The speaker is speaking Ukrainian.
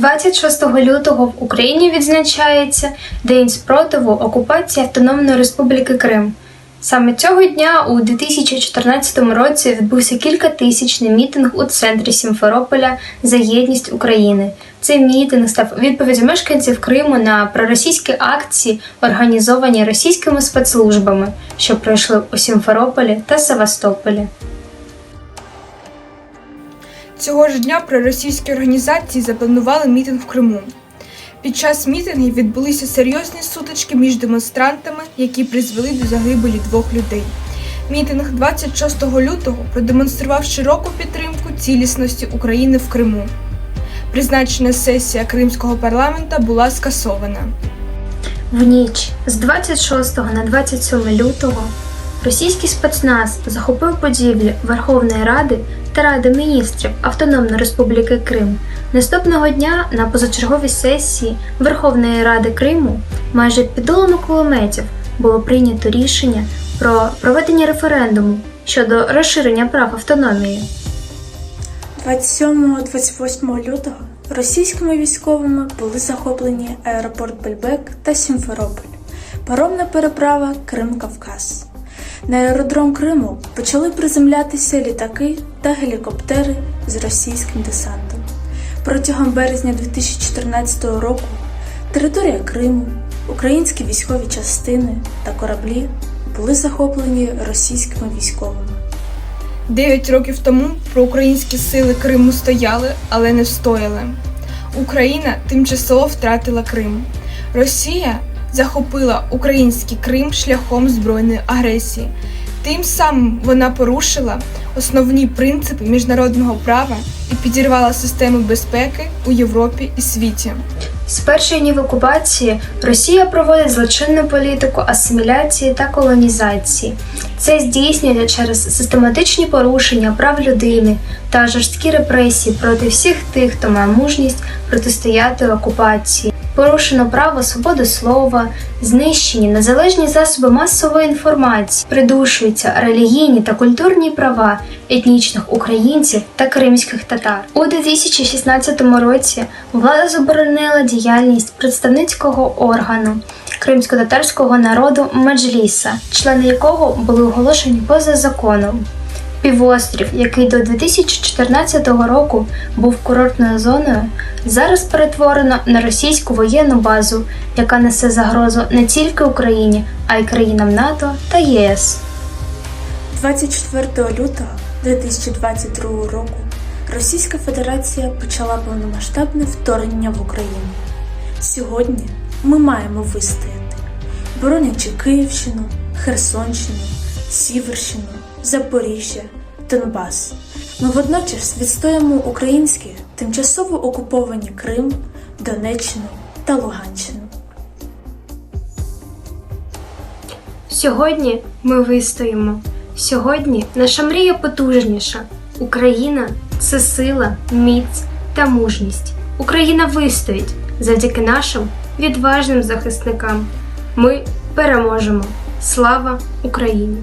26 лютого в Україні відзначається День спротиву окупації Автономної Республіки Крим. Саме цього дня у 2014 році відбувся кількатисячний мітинг у центрі Сімферополя за єдність України. Цей мітинг став відповіддю мешканців Криму на проросійські акції, організовані російськими спецслужбами, що пройшли у Сімферополі та Севастополі. Цього ж дня проросійські організації запланували мітинг в Криму. Під час мітингів відбулися серйозні сутички між демонстрантами, які призвели до загибелі двох людей. Мітинг 26 лютого продемонстрував широку підтримку цілісності України в Криму. Призначена сесія Кримського парламента була скасована. В ніч з 26 на 27 лютого російський спецназ захопив будівлі Верховної Ради та Ради міністрів Автономної Республіки Крим. Наступного дня на позачерговій сесії Верховної Ради Криму майже під дулами кулеметів було прийнято рішення про проведення референдуму щодо розширення прав автономії. 27-28 лютого російськими військовими були захоплені аеропорт Бельбек та Сімферополь, паромна переправа Крим-Кавказ. На аеродром Криму почали приземлятися літаки та гелікоптери з російським десантом. Протягом березня 2014 року територія Криму, українські військові частини та кораблі були захоплені російськими військовими. Дев'ять років тому проукраїнські сили Криму стояли, але не встояли. Україна тимчасово втратила Крим. Росія захопила український Крим шляхом збройної агресії. Тим самим вона порушила основні принципи міжнародного права і підірвала систему безпеки у Європі і світі. З перших днів окупації Росія проводить злочинну політику асиміляції та колонізації. Це здійснюється через систематичні порушення прав людини та жорсткі репресії проти всіх тих, хто має мужність протистояти окупації. Порушено право свободи слова, знищені незалежні засоби масової інформації, придушуються релігійні та культурні права етнічних українців та кримських татар. У 2016 році влада заборонила діяльність представницького органу кримсько-татарського народу Меджліса, члени якого були оголошені поза законом. Півострів, який до 2014 року був курортною зоною, зараз перетворено на російську воєнну базу, яка несе загрозу не тільки Україні, а й країнам НАТО та ЄС. 24 лютого 2022 року Російська Федерація почала повномасштабне вторгнення в Україну. Сьогодні ми маємо вистояти, боронячи Київщину, Херсонщину, Сіверщину, Запоріжжя, Донбас. Ми водночас відстоїмо українські тимчасово окуповані Крим, Донеччину та Луганщину. Сьогодні ми вистоїмо. Сьогодні наша мрія потужніша. Україна це сила, міць та мужність. Україна вистоїть завдяки нашим відважним захисникам. Ми переможемо. Слава Україні!